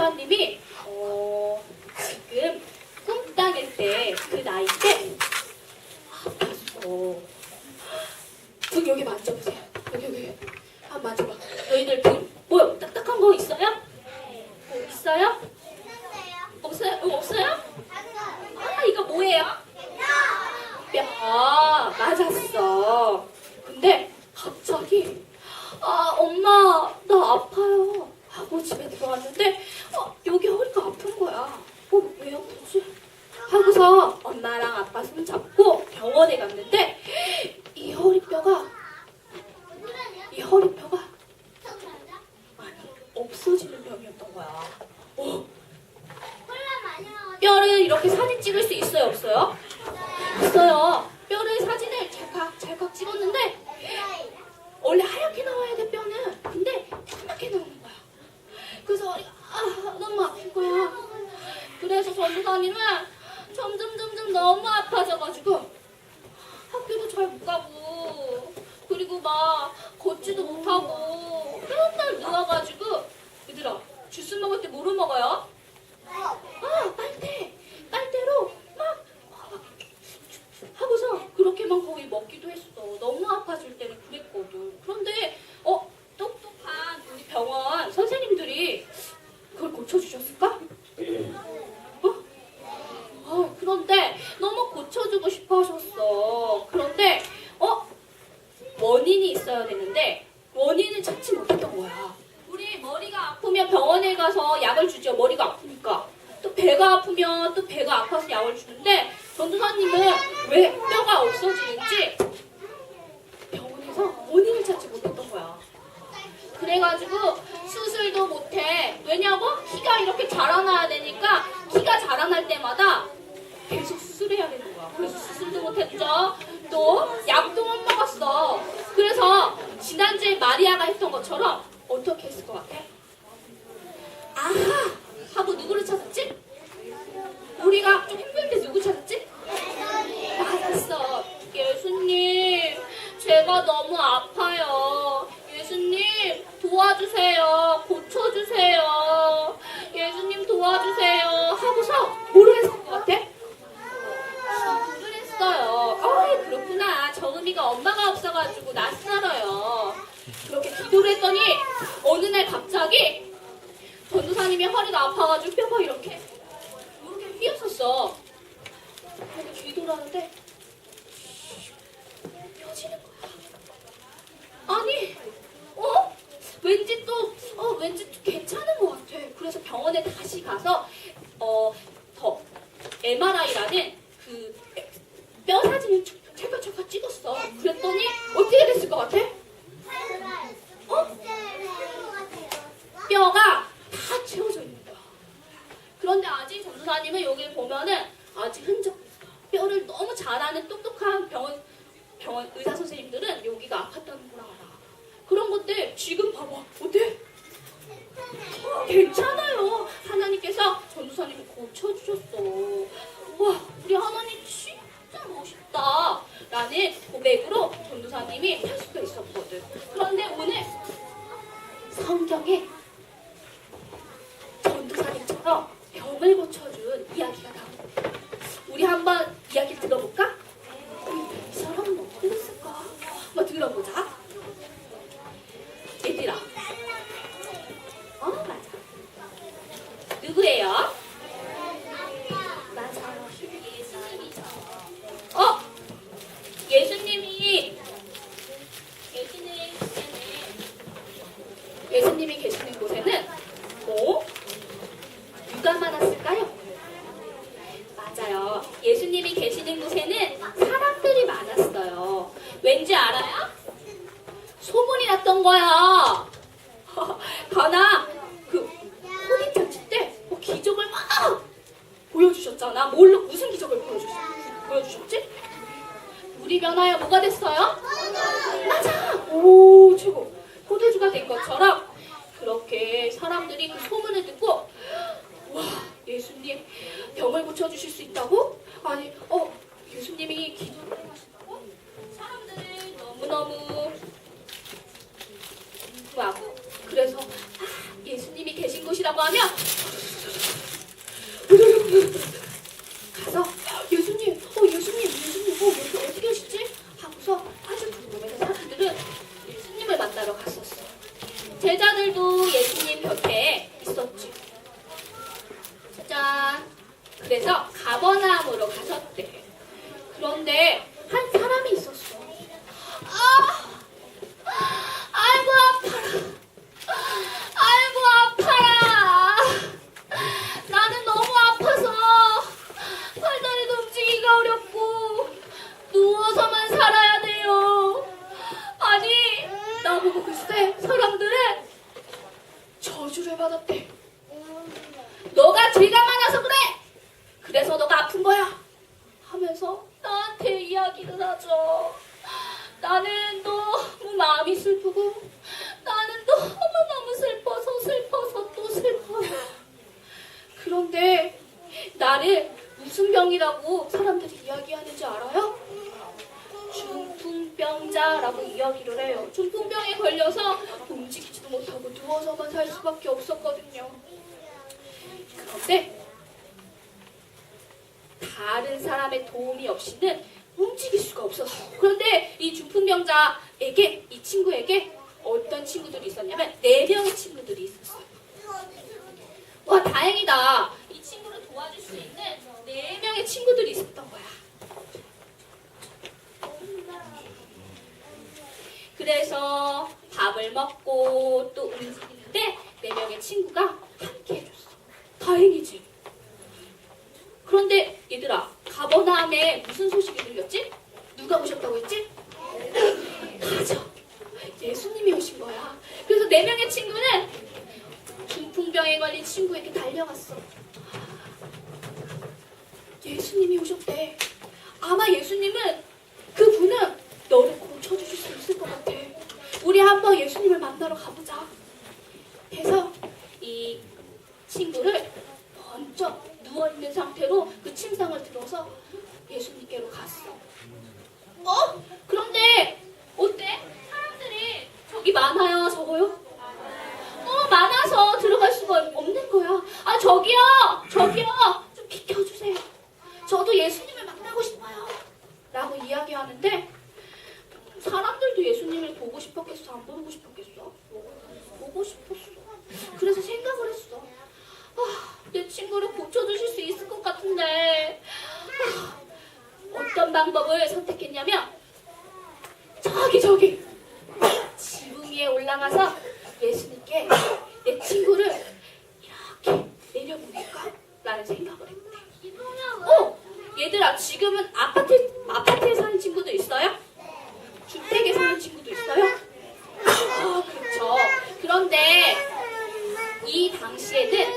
전도사님이 어, 지금 꿈땅일 때 그 나이 때 아팠어. 여기 여기 만져보세요. 여기 여기 한 번 만져봐. 너희들 그 뭐야 딱딱한 거 있어요? 뭐 있어요? 없어요? 어, 없어요? 아 이거 뭐예요? 뼈 아, 맞았어. 근데 갑자기 아 엄마 나 아파요 하고 집에 들어왔는데 어, 여기 허리가 아픈 거야. 어, 왜 아프지? 하고서 엄마랑 아빠 손 잡고 병원에 갔는데 이 허리뼈가 이 허리뼈가 아니 없어지는 병이었던 거야. 어, 뼈를 이렇게 사진 찍을 수 있어요 없어요? 있어요. 뼈를 사진을 찰칵 찰칵 찍었는데 원래 하얗게 나와야 돼 뼈는 근데 까맣게 나오는 거야. 그래서 허리가 아 너무 아픈 거야. 그래서 전도사님은 점점 점점 너무 아파져가지고 학교도 잘 못 가고 그리고 막 걷지도 못하고 맨날 누워가지고 얘들아 주스 먹을 때 뭐로 먹어요? 아 빨대 빨대로 막 하고서 그렇게만 거의 먹기도 했어. 너무 아파질 때는 그랬거든. 그런데 어 똑똑한 우리 병원 선생님들이 그걸 고쳐주셨을까? 어? 어, 그런데 너무 고쳐주고 싶어 하셨어. 그런데 어 원인이 있어야 되는데 원인을 찾지 못했던 거야. 우리 머리가 아프면 병원에 가서 약을 주죠. 머리가 아프니까. 또 배가 아프면 또 배가 아파서 약을 주는데 전도사님은 왜 뼈가 없어지는지 병원에서 원인을 찾지 못했던 거야. 그래가지고 수술도 못해. 왜냐고? 키가 이렇게 자라나야 되니까 키가 자라날 때마다 계속 수술해야 되는 거야. 그래서 수술도 못했죠. 또 약도 못 먹었어. 그래서 지난주에 마리아가 했던 것처럼 어떻게 했을 것 같아? 아하! 하고 누구를 찾았지? 우리가 좀때 누구 찾았지? 맞았어. 예수님, 제가 너무 아파요. 예수님, 도와주세요. 고쳐주세요. 예수님, 도와주세요. 하고서 뭐를 했을 것 같아? 기도를 했어요. 어, 그렇구나. 정음이가 엄마가 없어가지고 낯설어요. 그렇게 기도를 했더니 어느 날 갑자기 전도사님이 허리가 아파가지고 뼈가 이렇게 이렇게 휘었었어. 기도를 하는데 펴지는 거야. 아니, 어? 왠지 또, 어, 왠지 또 괜찮은 것 같아. 그래서 병원에 다시 가서, 어, 더, MRI라는 그 뼈 사진을 찰칵찰칵 찍었어. 그랬더니 어떻게 됐을 것 같아? 어? 뼈가. 그런데 아직 전도사님은 여기 보면은 아직 흔적 뼈를 너무 잘하는 똑똑한 병원 병원 의사 선생님들은 여기가 아팠다는 걸 알아. 그런 것들 지금 봐봐 어때? 어, 괜찮아요. 하나님께서 전도사님을 고쳐주셨어. 와 우리 하나님 진짜 멋있다. 라는 고백으로 전도사님이 할 수가 있었거든. 그런데 오늘 성경에 전도사님처럼 병을 고쳐준 이야기가 나옵니다. 우리 한번 이야기 들어볼까? 이 사람은 어떻게 됐을까? 한번 들어보자. 얘들아. 어, 맞아. 누구예요? 맞아요. 예수님이죠. 어? 예수님이 계시는 곳에는 예수님이 계시는 곳에는 뭐? 누가 많았을까요? 맞아요. 예수님이 계시는 곳에는 사람들이 많았어요. 왠지 알아요? 소문이 났던 거야. 가나 그 혼인잔치 때 어, 기적을 막 보여주셨잖아. 뭘로 무슨 기적을 보여주셨, 보여주셨지? 우리 변화야 뭐가 됐어요? 맞아. 오 최고. 포도주가 된 것처럼 그렇게 사람들이 그 소문을 듣고 와 예수님 병을 고쳐주실 수 있다고? 아니 어 예수님이 기도를 해가신다고? 사람들을 너무너무 궁금하고 그래서 아, 예수님이 계신 곳이라고 하면 가서 예수님, 어 예수님, 예수님, 어 여기 어디 계시지? 하고서 아주 궁금해서 사람들은 예수님을 만나러 갔었어. 제자들도 예수님 곁에 있었지. 짠. 그래서 가버나움으로 가셨대. 그런데 한 사람이 있었어. 아, 아이고 아파라. 아이고 아파라. 나는 너무 아파서 팔다리도 움직이기가 어렵고 누워서만 살아야 돼요. 아니 나보고 글쎄 사람들은 저주를 받았대. 너가 죄가 많아서 그래. 그래서 너가 아픈 거야. 하면서 나한테 이야기를 하죠. 나는 너무 마음이 슬프고 나는 너무너무 슬퍼서 슬퍼서 또 슬퍼요. 그런데 나를 무슨 병이라고 사람들이 이야기하는지 알아요? 중풍병자라고 이야기를 해요. 중풍병에 걸려서 움직이지도 못하고 누워서만 살 수밖에 없었거든요. 그런데 다른 사람의 도움이 없이는 움직일 수가 없었어요. 그런데 이 중풍병자에게 이 친구에게 어떤 친구들이 있었냐면 네 명의 친구들이 있었어요. 와 다행이다. 이 친구를 도와줄 수 있는 네 명의 친구들이 있었던 거야. 그래서 밥을 먹고 또 움직이는데 네 명의 친구가 함께 해줬어. 다행이지. 그런데 가버나움에 무슨 소식이 들렸지? 누가 오셨다고 했지? 맞아. 예수님이 오신 거야. 그래서 네 명의 친구는 중풍병에 걸린 친구에게 달려갔어. 예수님이 오셨대. 아마 예수님은 그분은 너를 고쳐주실 수 있을 것 같아. 우리 한번 예수님을 만나러 가보자. 해서 이 친구를 먼저 누워있는 상태로 그 침상을 들어서. 어? 그런데 어때? 사람들이 저기 많아요, 적어요? 어, 많아서 들어갈 수가 없는 거야. 아, 저기요! 저기요! 좀 비켜주세요. 저도 예수님을 만나고 싶어요. 라고 이야기하는데 사람들도 예수님을 보고 싶었겠어? 안 보고 싶었겠어? 보고 싶었어. 그래서 생각을 했어. 아, 내 친구를 고쳐주실 수 있을 것 같은데 아, 어떤 방법을 선택했냐면 저기 저기 올라가서 예수님께 내 친구를 이렇게 내려보낼까? 라는 생각을 했대. 어, 얘들아 지금은 아파트 아파트에 사는 친구도 있어요? 주택에 사는 친구도 있어요? 아, 그렇죠. 그런데 이 당시에는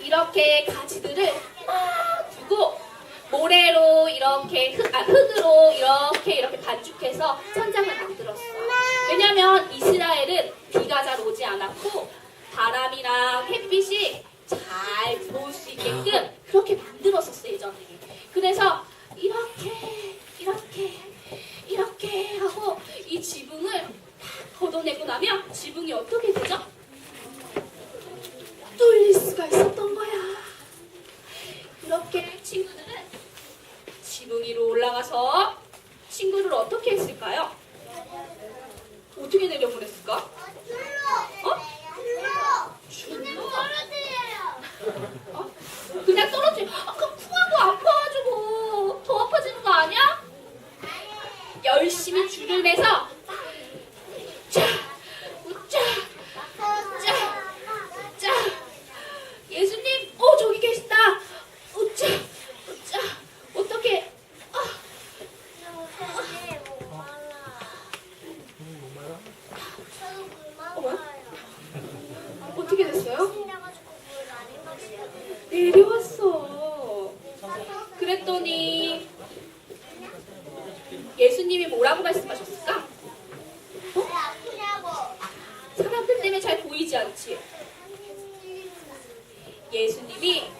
이렇게 가지들을 막 두고 모래로 이렇게 흙, 아, 흙으로 이렇게 이렇게 반죽해서 천장을 만들었어. 왜냐면 이스라엘은 비가 잘 오지 않았고 바람이랑 햇빛이 잘 들어올 수 있게끔 그렇게 만들었었어 예전에. 그래서 이렇게 이렇게 이렇게 하고 이 지붕을 다 걷어내고 나면 지붕이 어떻게 되죠? 뚫릴 수가 있었던 거야. 그렇게 친구들은 위로 올라가서 친구를 어떻게 했을까요? 어떻게 내려보냈을까? 어? 줄로? 어? 그냥 떨어지. 아까 쿵하고 아파가지고 더 아파지는 거 아니야? 열심히 줄을 매서 자, 우짜, 자, 자. 예수님, 어 저기 계신다. 우짜, 우짜. 어떻게? 아, 어떻게 됐어요? 내려왔어. 그랬더니 예수님이 뭐라고 말씀하셨을까? 사람들 때문에 잘 보이지 않지. 예수님이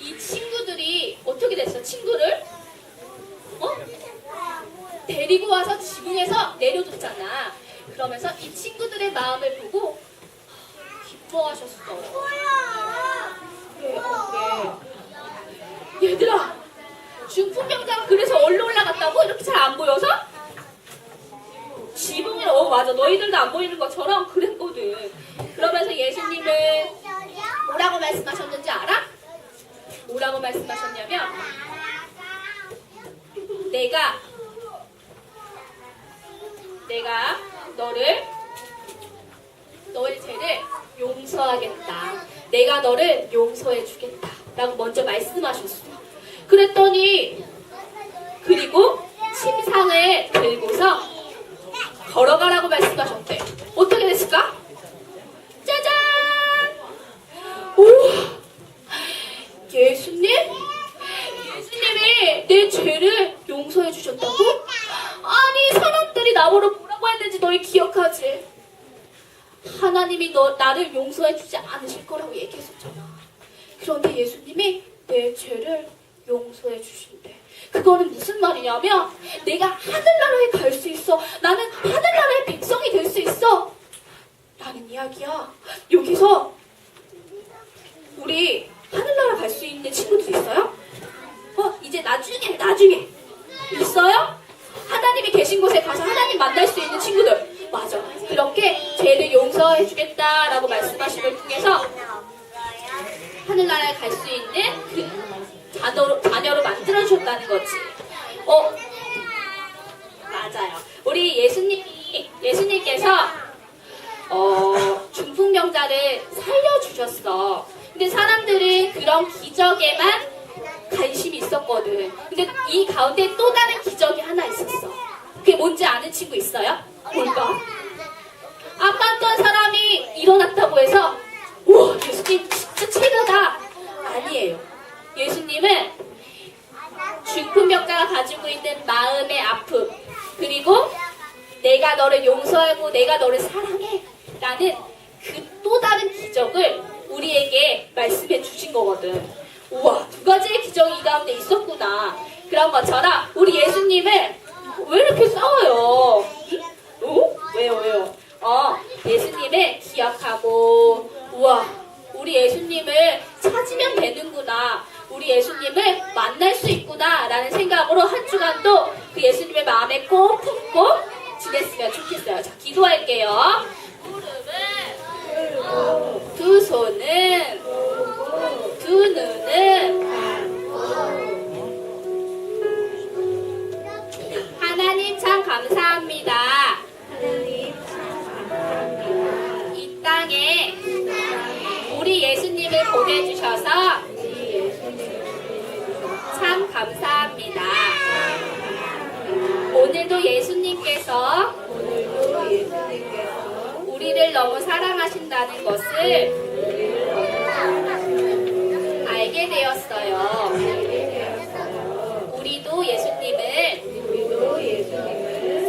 이 친구들이 어떻게 됐어? 친구를 어? 데리고 와서 지붕에서 내려줬잖아. 그러면서 이 친구들의 마음을 보고 기뻐하셨어. 그래, 어, 그래. 얘들아 중풍병장 그래서 얼로 올라갔다고 이렇게 잘 안 보여서? 맞아 너희들도 안 보이는 것처럼 그랬거든 그러면서 예수님은 뭐라고 말씀하셨는지 알아? 뭐라고 말씀하셨냐면 내가 내가 너를 너의 죄를 용서하겠다. 내가 너를 용서해 주겠다. 라고 먼저 말씀하셨어요. 그랬더니 그리고 침상을 들고서 걸어가라고 말씀하셨대. 어떻게 됐을까? 짜잔! 우와! 예수님? 예수님이 내 죄를 용서해 주셨다고? 아니 사람들이 나보러 뭐라고 했는지 너희 기억하지? 하나님이 너 나를 용서해 주지 않으실 거라고 얘기했었잖아. 그런데 예수님이 내 죄를 용서해 주신대. 그거는 무슨 말이냐면 내가 하늘나라에 갈 수 있어. 나는 하늘나라의 백성이 될 수 있어. 라는 이야기야. 여기서 우리 하늘나라 갈 수 있는 친구들 있어요? 어, 이제 나중에, 나중에. 있어요? 하나님이 계신 곳에 가서 하나님 만날 수 있는 친구들. 맞아. 그렇게 죄를 용서해 주겠다라고 말씀하신 걸 통해서 하늘나라에 갈 수 있는 그 자녀로, 자녀로 만들어주셨다는 거지. 어, 맞아요. 우리 예수님이, 예수님께서, 어, 중풍병자를 살려주셨어. 근데 사람들은 그런 기적에만 관심이 있었거든. 근데 이 가운데 또 다른 기적이 하나 있었어. 그게 뭔지 아는 친구 있어요? 뭘까? 아팠던 사람이 일어났다고 해서 우와 예수님 진짜 최고다 아니에요 예수님은 중풍병자가 가지고 있는 마음의 아픔 그리고 내가 너를 용서하고 내가 너를 사랑해. 라는 그 또 다른 기적을 우리에게 말씀해 주신 거거든. 우와 두 가지의 기적이 이 가운데 있었구나. 그런 것처럼 우리 예수님을 예수님을 보내주셔서 참 감사합니다. 오늘도 예수님께서 우리를 너무 사랑하신다는 것을 알게 되었어요. 우리도 예수님을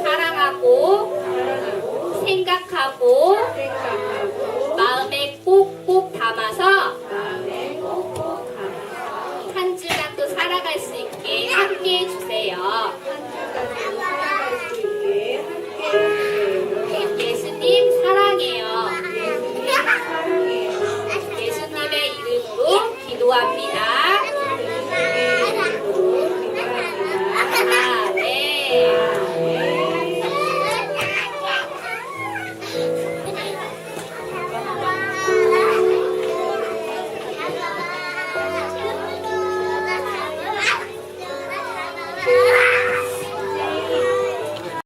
사랑하고 생각하고 마음에 꼭꼭 담아서